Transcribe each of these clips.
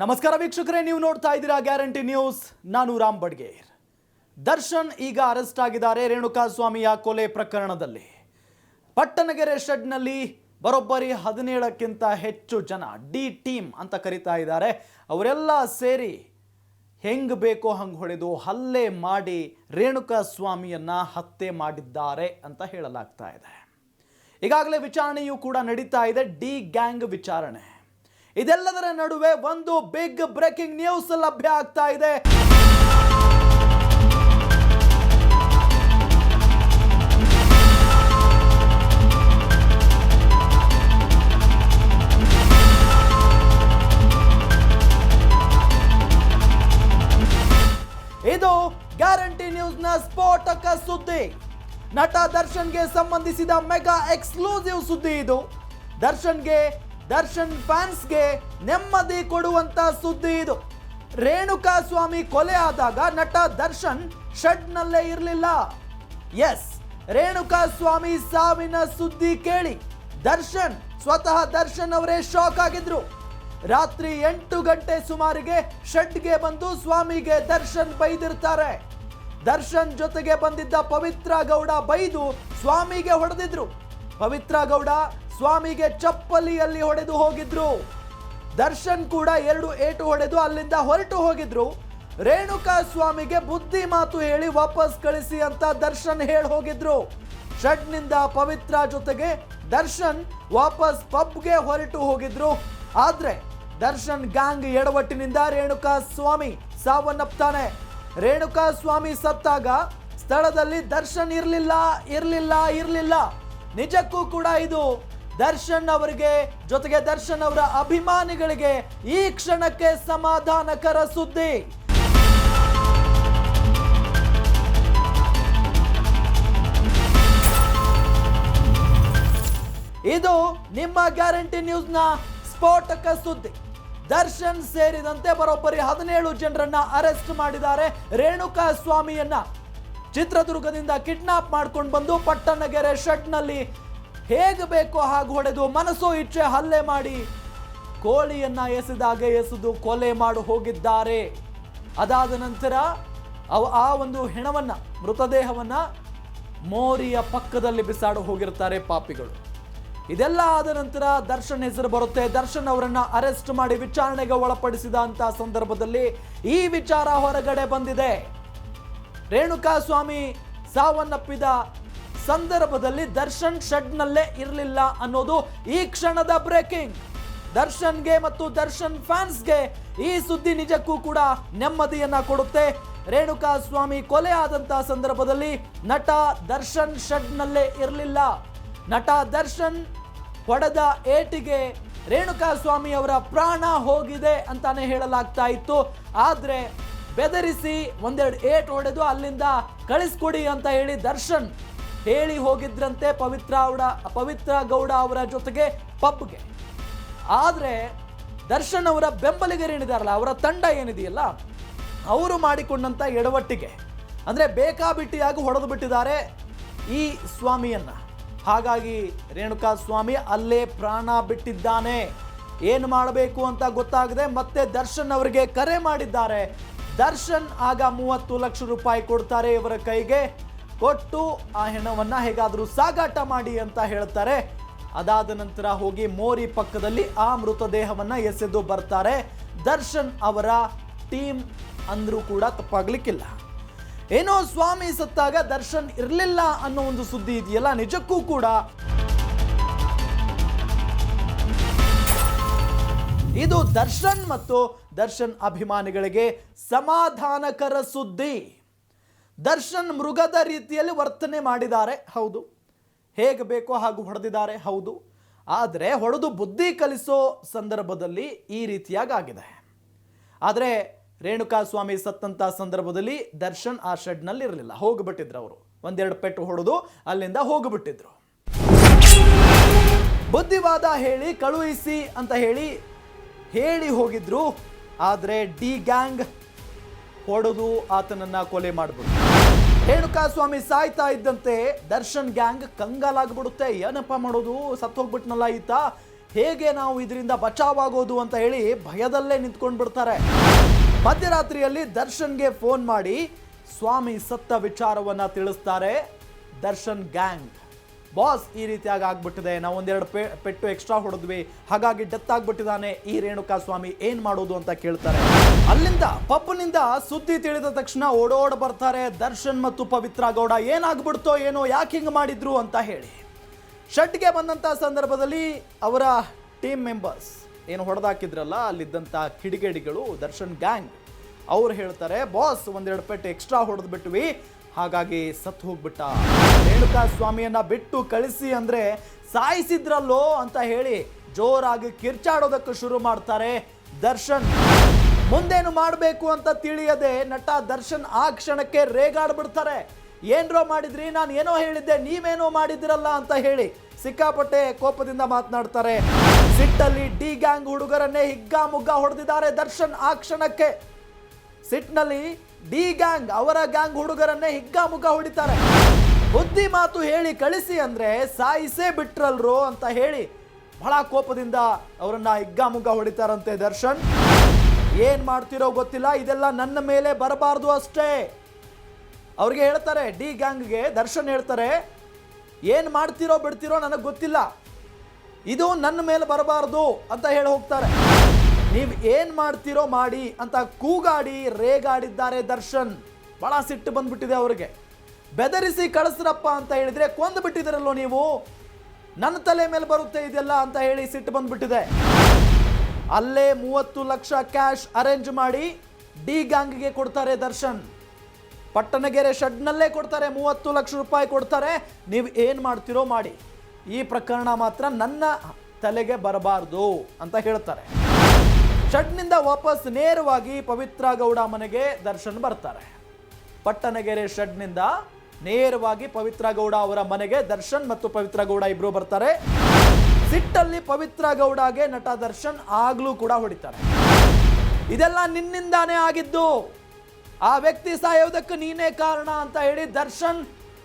ನಮಸ್ಕಾರ ವೀಕ್ಷಕರೇ, ನೀವು ನೋಡ್ತಾ ಇದ್ದೀರಾ ಗ್ಯಾರಂಟಿ ನ್ಯೂಸ್. ನಾನು ರಾಮ್ ಬಡ್ಗೇರ್. ದರ್ಶನ್ ಈಗ ಅರೆಸ್ಟ್ ಆಗಿದ್ದಾರೆ ರೇಣುಕಾಸ್ವಾಮಿಯ ಕೊಲೆ ಪ್ರಕರಣದಲ್ಲಿ. ಪಟ್ಟಣಗೆರೆ ಶೆಡ್ನಲ್ಲಿ ಬರೋಬ್ಬರಿ ಹದಿನೇಳಕ್ಕಿಂತ ಹೆಚ್ಚು ಜನ ಡಿ ಟೀಮ್ ಅಂತ ಕರಿತಾ ಇದ್ದಾರೆ. ಅವರೆಲ್ಲ ಸೇರಿ ಹೆಂಗ್ ಬೇಕೋ ಹಂಗೆ ಹೊಡೆದು ಹಲ್ಲೆ ಮಾಡಿ ರೇಣುಕಾ ಸ್ವಾಮಿಯನ್ನ ಹತ್ಯೆ ಮಾಡಿದ್ದಾರೆ ಅಂತ ಹೇಳಲಾಗ್ತಾ ಇದೆ. ಈಗಾಗಲೇ ವಿಚಾರಣೆಯೂ ಕೂಡ ನಡೀತಾ ಇದೆ. ಡಿ ಗ್ಯಾಂಗ್ ವಿಚಾರಣೆ. ಇದೆಲ್ಲದರ ನಡುವೆ ಒಂದು ಬಿಗ್ ಬ್ರೇಕಿಂಗ್ ನ್ಯೂಸ್ ಲಭ್ಯ ಆಗ್ತಾ ಇದೆ. ಇದು ಗ್ಯಾರಂಟಿ ನ್ಯೂಸ್ನ ಸ್ಫೋಟಕ ಸುದ್ದಿ. ನಟ ದರ್ಶನ್ಗೆ ಸಂಬಂಧಿಸಿದ ಮೆಗಾ ಎಕ್ಸ್ಕ್ಲೂಸಿವ್ ಸುದ್ದಿ ಇದು. ದರ್ಶನ್ಗೆ ದರ್ಶನ್ ಫ್ಯಾನ್ಸ್ಗೆ ನೆಮ್ಮದಿ ಕೊಡುವಂತ ಸುದ್ದಿ ಇದು. ರೇಣುಕಾ ಸ್ವಾಮಿ ಕೊಲೆ ಆದಾಗ ನಟ ದರ್ಶನ್ ಶೆಡ್ನಲ್ಲೇ ಇರಲಿಲ್ಲ. ಎಸ್ ರೇಣುಕಾ ಸ್ವಾಮಿ ಸಾವಿನ ಸುದ್ದಿ ಕೇಳಿ. ದರ್ಶನ್, ಸ್ವತಃ ದರ್ಶನ್ ಅವರೇ ಶಾಕ್ ಆಗಿದ್ರು. ರಾತ್ರಿ ಎಂಟು ಗಂಟೆ ಸುಮಾರಿಗೆ ಶೆಡ್ಗೆ ಬಂದು ಸ್ವಾಮಿಗೆ ದರ್ಶನ್ ಬೈದಿರ್ತಾರೆ. ದರ್ಶನ್ ಜೊತೆಗೆ ಬಂದಿದ್ದ ಪವಿತ್ರ ಗೌಡ ಬೈದು ಸ್ವಾಮಿಗೆ ಹೊಡೆದಿದ್ರು. ಪವಿತ್ರ ಗೌಡ ಸ್ವಾಮಿಗೆ ಚಪ್ಪಲಿಯಲ್ಲಿ ಹೊಡೆದು ಹೋಗಿದ್ರು. ದರ್ಶನ್ ಕೂಡ ಎರಡು ಏಟು ಹೊಡೆದು ಅಲ್ಲಿಂದ ಹೊರಟು ಹೋಗಿದ್ರು. ರೇಣುಕಾ ಸ್ವಾಮಿಗೆ ಬುದ್ಧಿ ಮಾತು ಹೇಳಿ ವಾಪಸ್ ಕಳಿಸಿ ಅಂತ ದರ್ಶನ್ ಹೇಳಿ ಹೋಗಿದ್ರು. ಷಡ್ನಿಂದ ಪವಿತ್ರ ಜೊತೆಗೆ ದರ್ಶನ್ ವಾಪಸ್ ಪಬ್ಗೆ ಹೊರಟು ಹೋಗಿದ್ರು. ಆದ್ರೆ ದರ್ಶನ್ ಗ್ಯಾಂಗ್ ಎಡವಟ್ಟಿನಿಂದ ರೇಣುಕಾ ಸ್ವಾಮಿ ಸಾವನ್ನಪ್ತಾನೆ. ರೇಣುಕಾ ಸ್ವಾಮಿ ಸತ್ತಾಗ ಸ್ಥಳದಲ್ಲಿ ದರ್ಶನ್ ಇರಲಿಲ್ಲ ಇರಲಿಲ್ಲ ಇರಲಿಲ್ಲ. ನಿಜಕ್ಕೂ ಕೂಡ ಇದು ದರ್ಶನ್ ಅವರಿಗೆ ಜೊತೆಗೆ ದರ್ಶನ್ ಅವರ ಅಭಿಮಾನಿಗಳಿಗೆ ಈ ಕ್ಷಣಕ್ಕೆ ಸಮಾಧಾನಕರ ಸುದ್ದಿ. ಇದು ನಿಮ್ಮ ಗ್ಯಾರಂಟಿ ನ್ಯೂಸ್ನ ಸ್ಫೋಟಕ ಸುದ್ದಿ. ದರ್ಶನ್ ಸೇರಿದಂತೆ ಬರೋಬ್ಬರಿ ಹದಿನೇಳು ಜನರನ್ನ ಅರೆಸ್ಟ್ ಮಾಡಿದ್ದಾರೆ ರೇಣುಕಾ ಸ್ವಾಮಿಯನ್ನ ಚಿತ್ರದುರ್ಗದಿಂದ ಕಿಡ್ನಾಪ್ ಮಾಡ್ಕೊಂಡು ಬಂದು ಪಟ್ಟಣಗೆರೆ ಶೆಡ್ನಲ್ಲಿ ಹೇಗೆ ಬೇಕೋ ಹಾಗೆ ಹೊಡೆದು ಮನಸ್ಸು ಇಚ್ಛೆ ಹಲ್ಲೆ ಮಾಡಿ ಕೋಳಿಯನ್ನ ಎಸೆದಾಗ ಎಸೆದು ಕೊಲೆ ಮಾಡಿ ಹೋಗಿದ್ದಾರೆ. ಅದಾದ ನಂತರ ಅವ ಆ ಒಂದು ಹೆಣವನ್ನ, ಮೃತದೇಹವನ್ನ ಮೋರಿಯ ಪಕ್ಕದಲ್ಲಿ ಬಿಸಾಡು ಹೋಗಿರ್ತಾರೆ ಪಾಪಿಗಳು. ಇದೆಲ್ಲ ಆದ ನಂತರ ದರ್ಶನ್ ಹೆಸರು ಬರುತ್ತೆ. ದರ್ಶನ್ ಅವರನ್ನ ಅರೆಸ್ಟ್ ಮಾಡಿ ವಿಚಾರಣೆಗೆ ಒಳಪಡಿಸಿದ ಅಂತ ಸಂದರ್ಭದಲ್ಲಿ ಈ ವಿಚಾರ ಹೊರಗಡೆ ಬಂದಿದೆ. ರೇಣುಕಾ ಸ್ವಾಮಿ ಸಾವನ್ನಪ್ಪಿದ ಸಂದರ್ಭದಲ್ಲಿ ದರ್ಶನ್ ಶೆಡ್ನಲ್ಲೇ ಇರಲಿಲ್ಲ ಅನ್ನೋದು ಈ ಕ್ಷಣದ ಬ್ರೇಕಿಂಗ್ ದರ್ಶನ್ಗೆ ಮತ್ತು ದರ್ಶನ್ ಫ್ಯಾನ್ಸ್ಗೆ ಈ ಸುದ್ದಿ ನಿಜಕ್ಕೂ ಕೂಡ ನೆಮ್ಮದಿಯನ್ನ ಕೊಡುತ್ತೆ. ರೇಣುಕಾ ಸ್ವಾಮಿ ಕೊಲೆ ಆದಂತಹ ಸಂದರ್ಭದಲ್ಲಿ ನಟ ದರ್ಶನ್ ಶೆಡ್ನಲ್ಲೇ ಇರಲಿಲ್ಲ. ನಟ ದರ್ಶನ್ ಹೊಡೆದ ಏಟಿಗೆ ರೇಣುಕಾ ಸ್ವಾಮಿ ಅವರ ಪ್ರಾಣ ಹೋಗಿದೆ ಅಂತಾನೆ ಹೇಳಲಾಗ್ತಾ ಇತ್ತು. ಆದ್ರೆ ಬೆದರಿಸಿ ಒಂದೆರಡು ಏಟ್ ಹೊಡೆದು ಅಲ್ಲಿಂದ ಕಳಿಸ್ಕೊಡಿ ಅಂತ ಹೇಳಿ ದರ್ಶನ್ ಹೇಳಿ ಹೋಗಿದ್ರಂತೆ ಪವಿತ್ರ ಅವರ, ಪವಿತ್ರ ಗೌಡ ಅವರ ಜೊತೆಗೆ ಪಬ್ಗೆ. ಆದರೆ ದರ್ಶನ್ ಅವರ ಬೆಂಬಲಿಗರೇನಿದಾರಲ್ಲ, ಅವರ ತಂಡ ಏನಿದೆಯಲ್ಲ, ಅವರು ಮಾಡಿಕೊಂಡಂಥ ಎಡವಟ್ಟಿಗೆ. ಅಂದರೆ ಬೇಕಾಬಿಟ್ಟಿಯಾಗಿ ಹೊಡೆದು ಬಿಟ್ಟಿದ್ದಾರೆ ಈ ಸ್ವಾಮಿಯನ್ನು. ಹಾಗಾಗಿ ರೇಣುಕಾ ಸ್ವಾಮಿ ಅಲ್ಲೇ ಪ್ರಾಣ ಬಿಟ್ಟಿದ್ದಾನೆ. ಏನು ಮಾಡಬೇಕು ಅಂತ ಗೊತ್ತಾಗದೆ ಮತ್ತೆ ದರ್ಶನ್ ಅವರಿಗೆ ಕರೆ ಮಾಡಿದ್ದಾರೆ. ದರ್ಶನ್ ಆಗ ಮೂವತ್ತು ಲಕ್ಷ ರೂಪಾಯಿ ಕೊಡ್ತಾರೆ ಇವರ ಕೈಗೆ. ಕೊಟ್ಟು ಆ ಹೆಣವನ್ನ ಹೇಗಾದರೂ ಸಾಗಾಟ ಮಾಡಿ ಅಂತ ಹೇಳ್ತಾರೆ. ಅದಾದ ನಂತರ ಹೋಗಿ ಮೋರಿ ಪಕ್ಕದಲ್ಲಿ ಆ ಮೃತದೇಹವನ್ನ ಎಸೆದು ಬರ್ತಾರೆ. ದರ್ಶನ್ ಅವರ ಟೀಮ್ ಅಂದ್ರೂ ಕೂಡ ತಪ್ಪಾಗ್ಲಿಕ್ಕಿಲ್ಲ. ಏನೋ ಸ್ವಾಮಿ ಸತ್ತಾಗ ದರ್ಶನ್ ಇರಲಿಲ್ಲ ಅನ್ನೋ ಒಂದು ಸುದ್ದಿ ಇದೆಯಲ್ಲ, ನಿಜಕ್ಕೂ ಕೂಡ. ಇದು ದರ್ಶನ್ ಮತ್ತು ದರ್ಶನ್ ಅಭಿಮಾನಿಗಳಿಗೆ ಸಮಾಧಾನಕರ ಸುದ್ದಿ. ದರ್ಶನ್ ಮೃಗದ ರೀತಿಯಲ್ಲಿ ವರ್ತನೆ ಮಾಡಿದ್ದಾರೆ. ಹೌದು. ಹೇಗೆ ಬೇಕೋ ಹಾಗೂ ಹೊಡೆದಿದ್ದಾರೆ. ಹೌದು. ಆದರೆ ಹೊಡೆದು ಬುದ್ಧಿ ಕಲಿಸೋ ಸಂದರ್ಭದಲ್ಲಿ ಈ ರೀತಿಯಾಗಿ ಆಗಿದೆ ಆದರೆ ರೇಣುಕಾ ಸ್ವಾಮಿ ಸತ್ತಂತ ಸಂದರ್ಭದಲ್ಲಿ ದರ್ಶನ್ ಆ ಶೆಡ್ನಲ್ಲಿ ಇರಲಿಲ್ಲ ಹೋಗಿಬಿಟ್ಟಿದ್ರು ಅವರು. ಒಂದೆರಡು ಪೆಟ್ಟು ಹೊಡೆದು ಅಲ್ಲಿಂದ ಹೋಗಿಬಿಟ್ಟಿದ್ರು. ಬುದ್ಧಿವಾದ ಹೇಳಿ ಕಳುಹಿಸಿ ಅಂತ ಹೇಳಿ ಹೇಳಿ ಹೋಗಿದ್ರು. ಆದರೆ ಡಿ ಗ್ಯಾಂಗ್ ಹೊಡೆದು ಆತನನ್ನ ಕೊಲೆ ಮಾಡಿಬಿಟ್ಟು ರೇಣುಕಾ ಸ್ವಾಮಿ ಸಾಯ್ತಾ ಇದ್ದಂತೆ ದರ್ಶನ್ ಗ್ಯಾಂಗ್ ಕಂಗಾಲಾಗ್ಬಿಡುತ್ತೆ. ಏನಪ್ಪ ಮಾಡೋದು? ಸತ್ತು ಹೋಗ್ಬಿಟ್ನಲ್ಲ ಈತ? ಹೇಗೆ ನಾವು ಇದರಿಂದ ಬಚಾವಾಗೋದು ಅಂತ ಹೇಳಿ ಭಯದಲ್ಲೇ ನಿಂತ್ಕೊಂಡು ಬಿಡ್ತಾರೆ ಮಧ್ಯರಾತ್ರಿಯಲ್ಲಿ ದರ್ಶನ್ಗೆ ಫೋನ್ ಮಾಡಿ ಸ್ವಾಮಿ ಸತ್ತ ವಿಚಾರವನ್ನ ತಿಳಿಸ್ತಾರೆ ದರ್ಶನ್ ಗ್ಯಾಂಗ್. ಬಾಸ್ ಈ ರೀತಿಯಾಗಿ ಆಗ್ಬಿಟ್ಟಿದೆ. ನಾವು ಒಂದೆರಡು ಪೆ, ಪೆಟ್ಟು ಎಕ್ಸ್ಟ್ರಾ ಹೊಡೆದ್ವಿ. ಹಾಗಾಗಿ ಡೆತ್ ಆಗ್ಬಿಟ್ಟಿದ್ದಾನೆ ಈ ರೇಣುಕಾ ಸ್ವಾಮಿ ಏನ್ ಮಾಡೋದು ಅಂತ ಕೇಳ್ತಾರೆ. ಅಲ್ಲಿಂದ ಪಬ್ನಿಂದ ಸುದ್ದಿ ತಿಳಿದ ತಕ್ಷಣ ಓಡೋಡ್ ಬರ್ತಾರೆ ದರ್ಶನ್ ಮತ್ತು ಪವಿತ್ರ ಗೌಡ. ಏನಾಗ್ಬಿಡ್ತೋ ಏನೋ, ಯಾಕೆ ಹಿಂಗ್ ಮಾಡಿದ್ರು ಅಂತ ಹೇಳಿ. ಷಟ್ಗೆ ಬಂದಂಥ ಸಂದರ್ಭದಲ್ಲಿ ಅವರ ಟೀಮ್ ಮೆಂಬರ್ಸ್ ಏನು ಹೊಡೆದಾಕಿದ್ರಲ್ಲ ಅಲ್ಲಿದ್ದಂಥ ಕಿಡಿಗೇಡಿಗಳು, ದರ್ಶನ್ ಗ್ಯಾಂಗ್ ಅವ್ರು ಹೇಳ್ತಾರೆ, ಬಾಸ್, ಒಂದೆರಡು ಪೆಟ್ಟು ಎಕ್ಸ್ಟ್ರಾ ಹೊಡೆದು ಬಿಟ್ವಿ ಹಾಗಾಗಿ ಸತ್ತು ಹೋಗ್ಬಿಟ್ಟ. ರೇಣುಕಾ ಸ್ವಾಮಿಯನ್ನ ಬಿಟ್ಟು ಕಳಿಸಿ ಅಂದ್ರೆ ಸಾಯಿಸಿದ್ರಲ್ಲೋ ಅಂತ ಹೇಳಿ ಜೋರಾಗಿ ಕಿರ್ಚಾಡೋದಕ್ಕೆ ಶುರು ಮಾಡ್ತಾರೆ ದರ್ಶನ್. ಮುಂದೇನು ಮಾಡಬೇಕು ಅಂತ ತಿಳಿಯದೆ ನಟ ದರ್ಶನ್ ಆ ಕ್ಷಣಕ್ಕೆ ರೇಗಾಡ್ಬಿಡ್ತಾರೆ. ಏನ್ರೋ ಮಾಡಿದ್ರಿ, ನಾನು ಏನೋ ಹೇಳಿದ್ದೆ, ನೀವೇನೋ ಮಾಡಿದ್ರಲ್ಲ ಅಂತ ಹೇಳಿ ಸಿಕ್ಕಾಪಟ್ಟೆ ಕೋಪದಿಂದ ಮಾತನಾಡ್ತಾರೆ. ಸಿಟ್ಟಲ್ಲಿ ಡಿ ಗ್ಯಾಂಗ್ ಹುಡುಗರನ್ನೇ ಹಿಗ್ಗಾ ಮುಗ್ಗ ಹೊಡೆದಿದ್ದಾರೆ ದರ್ಶನ್ ಆ ಕ್ಷಣಕ್ಕೆ. ಸಿಟ್ನಲ್ಲಿ ಡಿ ಗ್ಯಾಂಗ್ ಅವರ ಗ್ಯಾಂಗ್ ಹುಡುಗರನ್ನೇ ಹಿಗ್ಗಾಮುಗ್ಗ ಹೊಡಿತಾರೆ. ಬುದ್ಧಿ ಮಾತು ಹೇಳಿ ಕಳಿಸಿ ಅಂದ್ರೆ ಸಾಯಿಸೇ ಬಿಟ್ರಲ್ರು ಅಂತ ಹೇಳಿ ಬಹಳ ಕೋಪದಿಂದ ಅವರನ್ನ ಹಿಗ್ಗಾಮುಗ್ಗ ಹೊಡಿತಾರಂತೆ ದರ್ಶನ್. ಏನ್ ಮಾಡ್ತಿರೋ ಗೊತ್ತಿಲ್ಲ, ಇದೆಲ್ಲ ನನ್ನ ಮೇಲೆ ಬರಬಾರ್ದು ಅಷ್ಟೇ. ಅವ್ರಿಗೆ ಹೇಳ್ತಾರೆ, ಡಿ ಗ್ಯಾಂಗ್ಗೆ ದರ್ಶನ್ ಹೇಳ್ತಾರೆ, ಏನು ಮಾಡ್ತಿರೋ ಬಿಡ್ತಿರೋ ನನಗೆ ಗೊತ್ತಿಲ್ಲ. ಇದು ನನ್ನ ಮೇಲೆ ಬರಬಾರ್ದು ಅಂತ ಹೇಳಿ ಹೋಗ್ತಾರೆ. ನೀವು ಏನು ಮಾಡ್ತೀರೋ ಮಾಡಿ ಅಂತ ಕೂಗಾಡಿ ರೇಗಾಡಿದ್ದಾರೆ ದರ್ಶನ್. ಬಹಳ ಸಿಟ್ಟು ಬಂದ್ಬಿಟ್ಟಿದೆ ಅವರಿಗೆ. ಬೆದರಿಸಿ ಕಳಿಸ್ರಪ್ಪ ಅಂತ ಹೇಳಿದ್ರೆ ಕೊಂದು ಬಿಟ್ಟಿದ್ದೀರಲ್ಲೋ ನೀವು? ನನ್ನ ತಲೆ ಮೇಲೆ ಬರುತ್ತೆ ಇದೆಲ್ಲ ಅಂತ ಹೇಳಿ ಸಿಟ್ಟು ಬಂದ್ಬಿಟ್ಟಿದೆ. ಅಲ್ಲೇ ಮೂವತ್ತು ಲಕ್ಷ ಕ್ಯಾಶ್ ಅರೇಂಜ್ ಮಾಡಿ ಡಿ ಗ್ಯಾಂಗ್ಗೆ ಕೊಡ್ತಾರೆ ದರ್ಶನ್. ಪಟ್ಟಣಗೆರೆ ಶೆಡ್ನಲ್ಲೇ ಕೊಡ್ತಾರೆ, ಮೂವತ್ತು ಲಕ್ಷ ರೂಪಾಯಿ ಕೊಡ್ತಾರೆ. ನೀವು ಏನು ಮಾಡ್ತಿರೋ ಮಾಡಿ. ಈ ಪ್ರಕರಣ ಮಾತ್ರ ನನ್ನ ತಲೆಗೆ ಬರಬಾರ್ದು ಅಂತ ಹೇಳ್ತಾರೆ. ಶೆಡ್ನಿಂದ ವಾಪಸ್ ನೇರವಾಗಿ ಪವಿತ್ರ ಗೌಡ ಮನೆಗೆ ದರ್ಶನ್ ಬರ್ತಾರೆ. ಪಟ್ಟಣಗೆರೆ ಶೆಡ್ನಿಂದ ನೇರವಾಗಿ ಪವಿತ್ರ ಗೌಡ ಅವರ ಮನೆಗೆ ದರ್ಶನ್ ಮತ್ತು ಪವಿತ್ರ ಗೌಡ ಇಬ್ರು ಬರ್ತಾರೆ. ಸಿಟ್ಟಲ್ಲಿ ಪವಿತ್ರ ಗೌಡಗೆ ನಟ ದರ್ಶನ್ ಆಗ್ಲೂ ಕೂಡ ಹೊಡಿತಾರೆ. ಇದೆಲ್ಲ ನಿನ್ನಿಂದಾನೇ ಆಗಿದ್ದು. ಆ ವ್ಯಕ್ತಿ ಸಾಯೋದಕ್ಕೆ ನೀನೇ ಕಾರಣ ಅಂತ ಹೇಳಿ ದರ್ಶನ್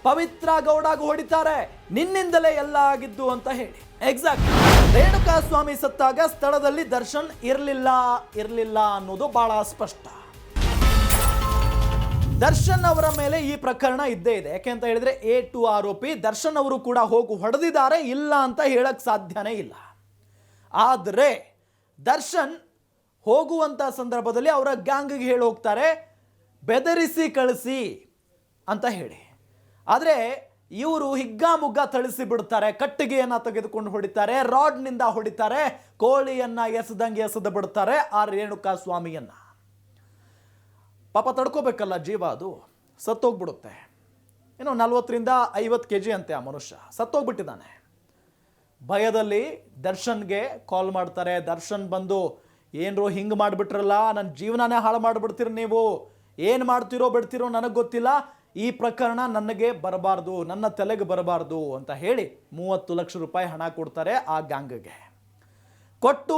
ಪವಿತ್ರ ಗೌಡಗೂ ಹೊಡಿತಾರೆ. ನಿನ್ನಿಂದಲೇ ಎಲ್ಲ ಆಗಿದ್ದು ಅಂತ ಹೇಳಿ. ಎಕ್ಸಾಕ್ಟ್ ರೇಣುಕಾ ಸ್ವಾಮಿ ಸತ್ತಾಗ ಸ್ಥಳದಲ್ಲಿ ದರ್ಶನ್ ಇರಲಿಲ್ಲ ಇರಲಿಲ್ಲ ಅನ್ನೋದು ಬಹಳ ಸ್ಪಷ್ಟ. ದರ್ಶನ್ ಅವರ ಮೇಲೆ ಈ ಪ್ರಕರಣ ಇದ್ದೇ ಇದೆ. ಯಾಕೆ ಅಂತ ಹೇಳಿದ್ರೆ ಎ ಟು ಆರೋಪಿ ದರ್ಶನ್ ಅವರು ಕೂಡ ಹೋಗು ಹೊಡೆದಿದ್ದಾರೆ, ಇಲ್ಲ ಅಂತ ಹೇಳಕ್ ಸಾಧ್ಯನೇ ಇಲ್ಲ. ಆದರೆ ದರ್ಶನ್ ಹೋಗುವಂತ ಸಂದರ್ಭದಲ್ಲಿ ಅವರ ಗ್ಯಾಂಗ್ಗೆ ಹೇಳಿ ಹೋಗ್ತಾರೆ ಬೆದರಿಸಿ ಕಳಿಸಿ ಅಂತ ಹೇಳಿ. ಆದರೆ ಇವರು ಹಿಗ್ಗಾಮುಗ್ಗ ಥಳಿಸಿ ಬಿಡ್ತಾರೆ, ಕಟ್ಟಿಗೆಯನ್ನ ತೆಗೆದುಕೊಂಡು ಹೊಡಿತಾರೆ ರಾಡ್ನಿಂದ ಹೊಡಿತಾರೆ, ಕೋಳಿಯನ್ನ ಎಸದಂಗೆ ಎಸೆದು ಬಿಡ್ತಾರೆ, ಆ ರೇಣುಕಾ ಸ್ವಾಮಿಯನ್ನ ಪಾಪ ತಡ್ಕೋಬೇಕಲ್ಲ ಜೀವ ಅದು, ಸತ್ತೋಗ್ಬಿಡುತ್ತೆ. ಏನೋ ನಲ್ವತ್ತರಿಂದ ಐವತ್ತು ಕೆ ಜಿ ಅಂತೆ ಆ ಮನುಷ್ಯ, ಸತ್ತೋಗ್ಬಿಟ್ಟಿದ್ದಾನೆ. ಭಯದಲ್ಲಿ ದರ್ಶನ್ಗೆ ಕಾಲ್ ಮಾಡ್ತಾರೆ, ದರ್ಶನ್ ಬಂದು, ಏನ್ರೋ ಹಿಂಗೆ ಮಾಡಿಬಿಟ್ರಲ್ಲ ನನ್ನ ಜೀವನನೇ ಹಾಳು ಮಾಡಿಬಿಡ್ತೀರಿ ನೀವು, ಏನು ಮಾಡ್ತಿರೋ ಬಿಡ್ತಿರೋ ನನಗೆ ಗೊತ್ತಿಲ್ಲ ಈ ಪ್ರಕರಣ ನನಗೆ ಬರಬಾರ್ದು, ನನ್ನ ತಲೆಗೆ ಬರಬಾರ್ದು ಅಂತ ಹೇಳಿ ಮೂವತ್ತು ಲಕ್ಷ ರೂಪಾಯಿ ಹಣ ಕೊಡ್ತಾರೆ ಆ ಗ್ಯಾಂಗ್ಗೆ. ಕೊಟ್ಟು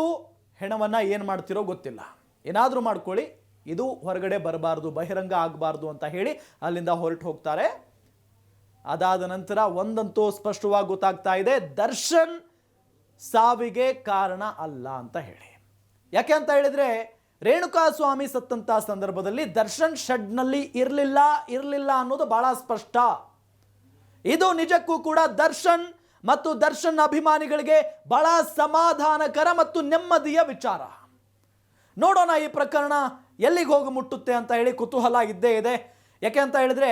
ಹೆಣವನ್ನು ಏನು ಮಾಡ್ತಿರೋ ಗೊತ್ತಿಲ್ಲ. ಏನಾದರೂ ಮಾಡ್ಕೊಳ್ಳಿ, ಇದು ಹೊರಗಡೆ ಬರಬಾರ್ದು, ಬಹಿರಂಗ ಆಗಬಾರ್ದು ಅಂತ ಹೇಳಿ ಅಲ್ಲಿಂದ ಹೊರಟು ಹೋಗ್ತಾರೆ. ಅದಾದ ನಂತರ ಒಂದಂತೂ ಸ್ಪಷ್ಟವಾಗಿ ಗೊತ್ತಾಗ್ತಾ ಇದೆ, ದರ್ಶನ್ ಸಾವಿಗೆ ಕಾರಣ ಅಲ್ಲ ಅಂತ ಹೇಳಿ. ಯಾಕೆ ಅಂತ ಹೇಳಿದ್ರೆ ರೇಣುಕಾ ಸ್ವಾಮಿ ಸತ್ತಂತ ಸಂದರ್ಭದಲ್ಲಿ ದರ್ಶನ್ ಶೆಡ್ನಲ್ಲಿ ಇರಲಿಲ್ಲ ಇರಲಿಲ್ಲ ಅನ್ನೋದು ಬಹಳ ಸ್ಪಷ್ಟ. ಇದು ನಿಜಕ್ಕೂ ಕೂಡ ದರ್ಶನ್ ಮತ್ತು ದರ್ಶನ್ ಅಭಿಮಾನಿಗಳಿಗೆ ಬಹಳ ಸಮಾಧಾನಕರ ಮತ್ತು ನೆಮ್ಮದಿಯ ವಿಚಾರ. ನೋಡೋಣ ಈ ಪ್ರಕರಣ ಎಲ್ಲಿಗೆ ಹೋಗಿ ಮುಟ್ಟುತ್ತೆ ಅಂತ ಹೇಳಿ ಕುತೂಹಲ ಇದ್ದೇ ಇದೆ. ಯಾಕೆ ಅಂತ ಹೇಳಿದ್ರೆ,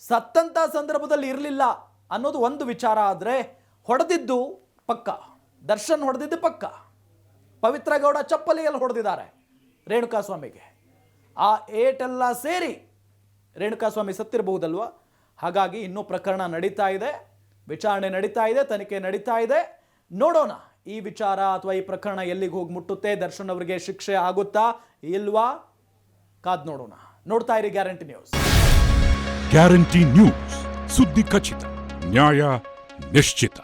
ಸತ್ತಂತ ಸಂದರ್ಭದಲ್ಲಿ ಇರಲಿಲ್ಲ ಅನ್ನೋದು ಒಂದು ವಿಚಾರ ಆದರೆ ಹೊಡೆದಿದ್ದು ಪಕ್ಕ. ದರ್ಶನ್ ಹೊಡೆದಿದ್ದು ಪಕ್ಕ. ಪವಿತ್ರ ಗೌಡ ಚಪ್ಪಲಿಯಲ್ಲಿ ಹೊಡೆದಿದ್ದಾರೆ. ರೇಣುಕಾ ಸ್ವಾಮಿಗೆ ಆ ಏಟೆಲ್ಲ ಸೇರಿ ರೇಣುಕಾ ಸ್ವಾಮಿ ಸತ್ತಿರಬಹುದಲ್ವ? ಹಾಗಾಗಿ ಇನ್ನೂ ಪ್ರಕರಣ ನಡೀತಾ ಇದೆ, ವಿಚಾರಣೆ ನಡೀತಾ ಇದೆ, ತನಿಖೆ ನಡೀತಾ ಇದೆ. ನೋಡೋಣ, ಈ ವಿಚಾರ ಅಥವಾ ಈ ಪ್ರಕರಣ ಎಲ್ಲಿಗೆ ಹೋಗಿ ಮುಟ್ಟುತ್ತೆ, ದರ್ಶನ್ ಅವರಿಗೆ ಶಿಕ್ಷೆ ಆಗುತ್ತಾ ಇಲ್ವಾ? ಕಾದ್ ನೋಡೋಣ. ನೋಡ್ತಾ ಇರಿ ಗ್ಯಾರಂಟಿ ನ್ಯೂಸ್. ಗ್ಯಾರಂಟಿ ನ್ಯೂಸ್, ಸುದ್ದಿ ಖಚಿತ, ನ್ಯಾಯ ನಿಶ್ಚಿತ.